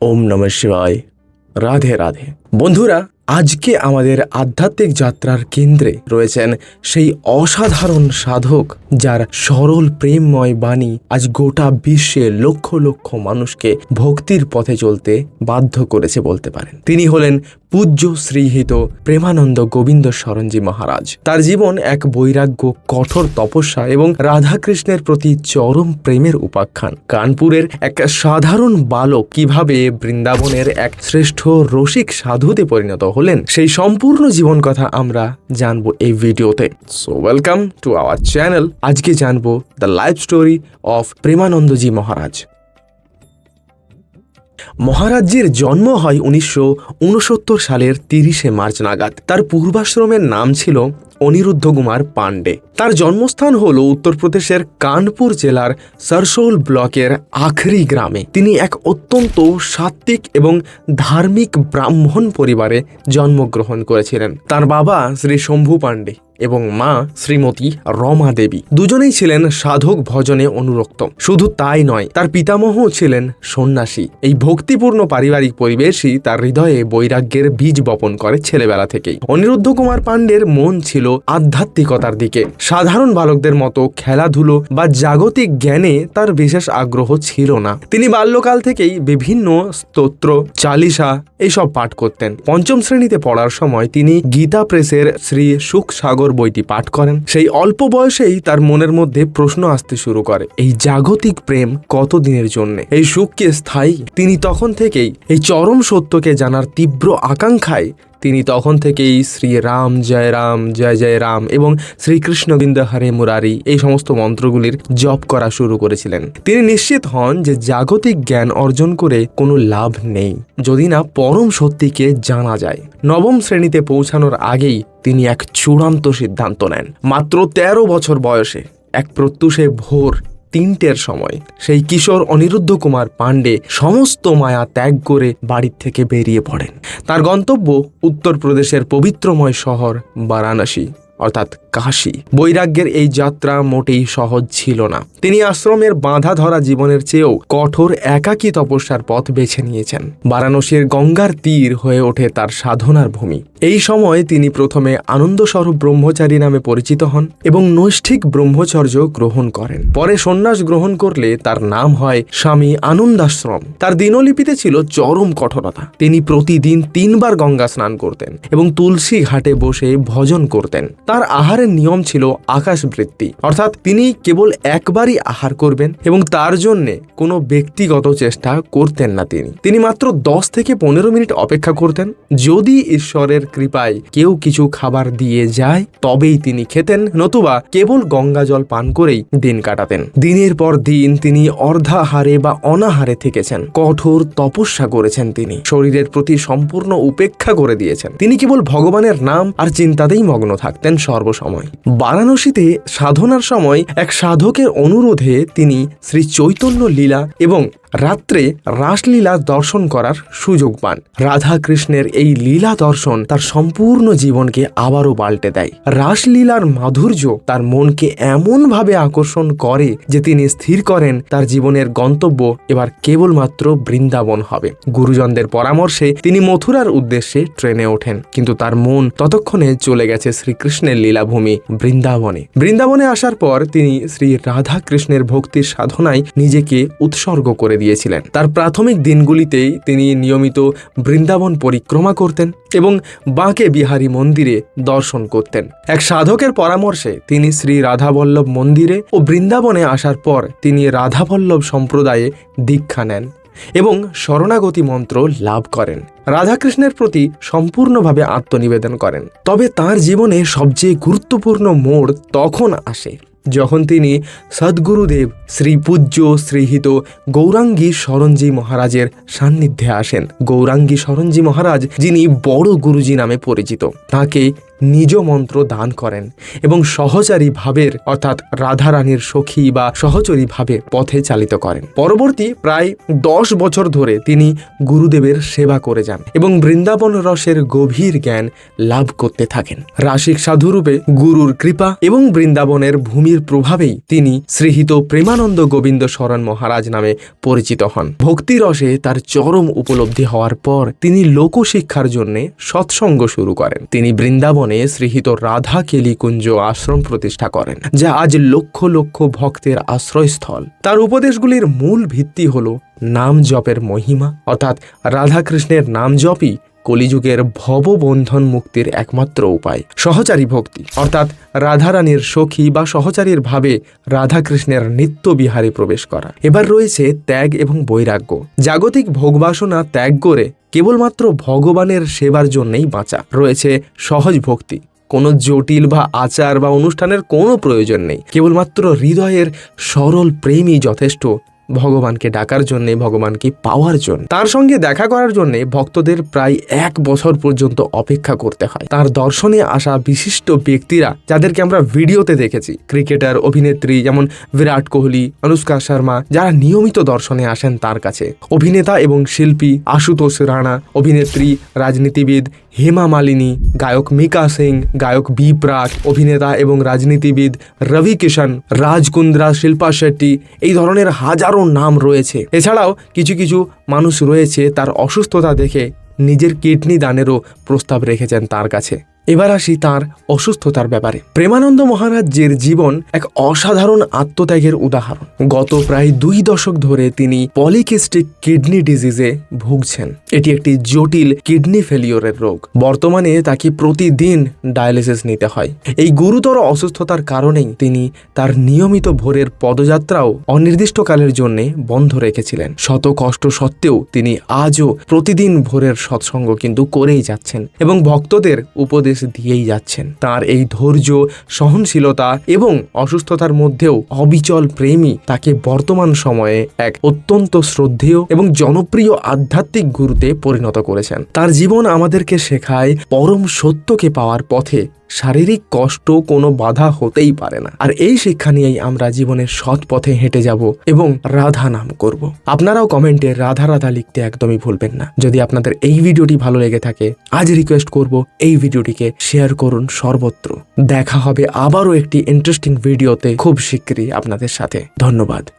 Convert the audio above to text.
ওম নমঃ শিবায়। রাধে রাধে। বন্ধুরা, আজকে আমাদের আধ্যাত্মিক যাত্রার কেন্দ্রে রয়েছেন সেই অসাধারণ সাধক যার সরল প্রেমময় বাণী আজ গোটা বিশ্বে লক্ষ লক্ষ মানুষকে ভক্তির পথে চলতে বাধ্য করেছে বলতে পারেন। তিনি হলেন পূজ্য শ্রীহিত প্রেমানন্দ গোবিন্দ সরঞ্জি মহারাজ। তার জীবন এক বৈরাগ্য, কঠোর তপস্যা এবং রাধাকৃষ্ণের প্রতি চরম প্রেমের উপাখ্যান। কানপুরের এক সাধারণ বালক কীভাবে বৃন্দাবনের এক শ্রেষ্ঠ রসিক সাধুতে পরিণত হলেন, সেই সম্পূর্ণ জীবন কথা আমরা জানব এই ভিডিওতে। So welcome to our channel আজকে জানব the life story of Premanandji Maharaj. মহারাজ্যের জন্ম হয় উনিশশো উনসত্তর সালের তিরিশে মার্চ নাগাদ। তার পূর্বাশ্রমের নাম ছিল অনিরুদ্ধ কুমার পাণ্ডে। তার জন্মস্থান হল উত্তরপ্রদেশের কানপুর জেলার সরসোল ব্লকের আখরি গ্রামে। তিনি এক অত্যন্ত সাত্ত্বিক এবং ধার্মিক ব্রাহ্মণ পরিবারে জন্মগ্রহণ করেছিলেন। তার বাবা শ্রী শম্ভু পাণ্ডে। এবং মা শ্রীমতী রমা দেবী। দুজনেই ছিলেন সাধক ভজনে অনুরক্ত। শুধু তাই নয়, তার পিতামহ ছিলেন সন্ন্যাসী। এই ভক্তিপূর্ণ পারিবারিক পরিবেশই তার হৃদয়ে বৈরাগ্যের বীজ বপন করে ছেলেবেলা থেকেই। অনিরুদ্ধ কুমার পাণ্ডের মন ছিল আধ্যাত্মিকতার দিকে। সাধারণ বালকদের মতো খেলাধুলো বা জাগতিক জ্ঞানে তার বিশেষ আগ্রহ ছিল না। তিনি বাল্যকাল থেকেই বিভিন্ন স্তোত্র, চালিসা এইসব পাঠ করতেন। পঞ্চম শ্রেণীতে পড়ার সময় তিনি গীতা প্রেসের শ্রী সুখ সাগর বইটি পাঠ করেন। সেই অল্প বয়সেই তার মনের মধ্যে প্রশ্ন আসতে শুরু করে, এই জাগতিক প্রেম কতদিনের জন্য? এই সুখকে স্থায়ী? তিনি তখন থেকেই এই চরম সত্যকে জানার তীব্র আকাঙ্ক্ষায় তিনি তখন থেকেই শ্রী রাম জয় রাম, জয় জয় রাম এবং শ্রীকৃষ্ণ বিন্দ হরে মুরারি এই সমস্ত মন্ত্রগুলির জপ করা শুরু করেছিলেন। তিনি নিশ্চিত হন যে জাগতিক জ্ঞান অর্জন করে কোনো লাভ নেই। যদি না পরম সত্যিকে জানা যায়। নবম শ্রেণীতে পৌঁছানোর আগেই তিনি এক চূড়ান্ত সিদ্ধান্ত নেন। মাত্র তেরো বছর বয়সে এক প্রত্যুষে ভোর তিনটের সময় সেই কিশোর অনিরুদ্ধ কুমার পাণ্ডে সমস্ত মায়া ত্যাগ করে বাড়ির থেকে বেরিয়ে পড়েন। তার গন্তব্য উত্তরপ্রদেশের পবিত্রময় শহর বারাণসী। অর্থাৎ কাশি। বৈরাগ্যের এই যাত্রা মোটেই সহজ ছিল না। তিনি আশ্রমের বাঁধা ধরা জীবনের চেয়েও কঠোর একাকী তপস্যার পথ বেছে নিয়েছেন। বারাণসীর গঙ্গার তীর হয়ে ওঠে তার সাধনার ভূমি। এই সময় তিনি প্রথমে আনন্দস্বরূপ ব্রহ্মচারী নামে পরিচিত হন এবং নৈষ্ঠিক ব্রহ্মচর্য গ্রহণ করেন। পরে সন্ন্যাস গ্রহণ করলে তার নাম হয় স্বামী আনন্দাশ্রম। তার দিনলিপিতে ছিল চরম কঠোরতা। তিনি প্রতিদিন তিনবার গঙ্গা স্নান করতেন এবং তুলসী ঘাটে বসে ভজন করতেন। তার আহারের নিয়ম ছিল আকাশবৃত্তি। অর্থাৎ তিনি কেবল একবারই আহার করবেন এবং তার জন্যে কোনো ব্যক্তিগত চেষ্টা করতেন না তিনি। তিনি মাত্র দশ থেকে পনেরো মিনিট অপেক্ষা করতেন। যদি ঈশ্বরের কৃপায় কেউ কিছু খাবার দিয়ে যায়, তবেই তিনি খেতেন, নতুবা কেবল গঙ্গা জল পান করেই দিন কাটাতেন। দিনের পর দিন তিনি অর্ধাহারে বা অনাহারে থেকেছেন। কঠোর তপস্যা করেছেন তিনি। শরীরের প্রতি সম্পূর্ণ উপেক্ষা করে দিয়েছেন। তিনি কেবল ভগবানের নাম আর চিন্তাতেই মগ্ন থাকতেন। সর্বসময়। বারাণসীতে সাধনার সময় এক সাধকের অনুরোধে তিনি শ্রী চৈতন্য লীলা এবং রাত্রে রাসলীলা দর্শন করার সুযোগ পান। রাধা কৃষ্ণের এই লীলা দর্শন তার সম্পূর্ণ জীবনকে আবারও পাল্টে দেয়। রাসলীলার মাধুর্য তার মনকে এমনভাবে আকর্ষণ করে যে তিনি স্থির করেন তার জীবনের গন্তব্য এবার কেবলমাত্র বৃন্দাবন হবে। গুরুজনদের পরামর্শে তিনি মথুরার উদ্দেশ্যে ট্রেনে ওঠেন, কিন্তু তার মন ততক্ষণে চলে গেছে শ্রীকৃষ্ণের লীলাভূমি বৃন্দাবনে। বৃন্দাবনে আসার পর তিনি শ্রী রাধা কৃষ্ণের ভক্তির সাধনায় নিজেকে উৎসর্গ করে দিয়েছিলেন। তার প্রাথমিক দিনগুলিতেই তিনি নিয়মিত বৃন্দাবন পরিক্রমা করতেন এবং বাঁকে বিহারী মন্দিরে দর্শন করতেন। এক সাধকের পরামর্শে তিনি শ্রী রাধাবল্লভ মন্দিরে ও বৃন্দাবনে আসার পর তিনি রাধাবল্লভ সম্প্রদায়ে দীক্ষা নেন এবং শরণাগতি মন্ত্র লাভ করেন। রাধাকৃষ্ণের প্রতি সম্পূর্ণভাবে আত্মনিবেদন করেন। তবে তার জীবনে সবচেয়ে গুরুত্বপূর্ণ মোড় তখন আসে। যখন তিনি সদ্গুরুদেব শ্রী পূজ্য শ্রীহিত গৌরাঙ্গী শরণজি মহারাজের সান্নিধ্যে আসেন। গৌরাঙ্গী শরণজি মহারাজ, যিনি বড় গুরুজি নামে পরিচিত, তাকে নিজ মন্ত্র দান করেন এবং সহচারী ভাবের অর্থাৎ রাধারানীর সখী বা সহচরী ভাবে পথে চালিত করেন। পরবর্তী প্রায় দশ বছর ধরে তিনি গুরুদেবের সেবা করে যান এবং বৃন্দাবন রসের গভীর জ্ঞান লাভ করতে থাকেন। রাসিক সাধুরূপে গুরুর কৃপা এবং বৃন্দাবনের ভূমির প্রভাবেই তিনি শ্রীহিত প্রেমানন্দ গোবিন্দ শরণ মহারাজ নামে পরিচিত হন। ভক্তি রসে তার চরম উপলব্ধি হওয়ার পর তিনি লোকশিক্ষার জন্য সৎসঙ্গ শুরু করেন। তিনি বৃন্দাবনে শ্রীহিত রাধা কেলিকুঞ্জ আশ্রম প্রতিষ্ঠা করেন, যা আজ লক্ষ লক্ষ ভক্তের আশ্রয়স্থল। তার উপদেশগুলির মূল ভিত্তি হল নাম জপের মহিমা, অর্থাৎ রাধাকৃষ্ণের নাম জপই কলিযুগের ভববন্ধন মুক্তির একমাত্র উপায়, সহচারী ভক্তি। অর্থাৎ রাধারানীর সখী বা সহচারীর ভাবে রাধাকৃষ্ণের নিত্য বিহারে প্রবেশ করা। এবার রয়েছে ত্যাগ এবং বৈরাগ্য। জাগতিক ভোগবাসনা ত্যাগ করে কেবলমাত্র ভগবানের সেবার জন্যই বাঁচা। রয়েছে সহজ ভক্তি। কোনো জটিল বা আচার বা অনুষ্ঠানের কোনো প্রয়োজন নেই। কেবলমাত্র হৃদয়ের সরল প্রেমই যথেষ্ট। ভগবানকে ডাকার জন্যে, ভগবানকে পাওয়ার জন্য। তার সঙ্গে দেখা করার জন্য ভক্তদের প্রায় এক বছর পর্যন্ত অপেক্ষা করতে হয়। তার দর্শনে আসা বিশিষ্ট ব্যক্তিরা, যাদেরকে আমরা ভিডিওতে দেখেছি, ক্রিকেটার, অভিনেত্রী যেমন বিরাট কোহলি, অনুষ্কা শর্মা, যারা নিয়মিত দর্শনে আসেন তার কাছে। অভিনেতা এবং শিল্পী আশুতোষ রাণা অভিনেত্রী, রাজনীতিবিদ হেমা মালিনী, গায়ক মিকা সিং গায়ক বি প্রাক অভিনেতা এবং রাজনীতিবিদ রবি কিষান রাজ কুন্দ্রা শিল্পা শেট্টি, এই ধরনের হাজারো নাম রয়েছে। এছাড়াও কিছু কিছু মানুষ রয়েছে তার অসুস্থতা দেখে নিজের কিডনি দানেরও প্রস্তাব রেখেছেন তার কাছে। এবার আসি তার অসুস্থতার ব্যাপারে। প্রেমানন্দ মহারাজ্যের জীবন এক অসাধারণ আত্মত্যাগের উদাহরণ। গত প্রায় দুই দশক ধরে তিনি পলিকিস্টিক কিডনি ডিজিজে ভুগছেন। এটি একটি জটিল কিডনি ফেলিওরের রোগ। বর্তমানে তাকে প্রতিদিন ডায়ালিসিস নিতে হয়। এই গুরুতর অসুস্থতার কারণেই তিনি তার নিয়মিত ভোরের পদযাত্রাও অনির্দিষ্টকালের জন্য বন্ধ রেখেছিলেন। শত কষ্ট সত্ত্বেও তিনি আজও প্রতিদিন ভোরের সৎসঙ্গ কিন্তু করেই যাচ্ছেন এবং ভক্তদের উপদেশ দিয়েই যাচ্ছেন। তার এই ধৈর্য, সহনশীলতা এবং অসুস্থতার মধ্যেও অবিচল প্রেমী তাকে বর্তমান সময়ে এক অত্যন্ত শ্রদ্ধেয় এবং জনপ্রিয় আধ্যাত্মিক গুরুতে পরিণত করেছেন। তার জীবন আমাদেরকে শেখায় পরম সত্যকে পাওয়ার পথে। শারীরিক কষ্ট কোনো বাধা হতেই পারে না। আর এই শিক্ষা নিয়েই আমরা জীবনের সৎ পথে হেঁটে যাব এবং রাধা নাম করব। আপনারাও কমেন্টে রাধা রাধা লিখতে একদমই ভুলবেন না। যদি আপনাদের এই ভিডিওটি ভালো লেগে থাকে, আজ রিকোয়েস্ট করব এই ভিডিওটিকে শেয়ার করুন সর্বত্র। দেখা হবে আবারও একটি ইন্টারেস্টিং ভিডিওতে খুব শীঘ্রই আপনাদের সাথে। ধন্যবাদ।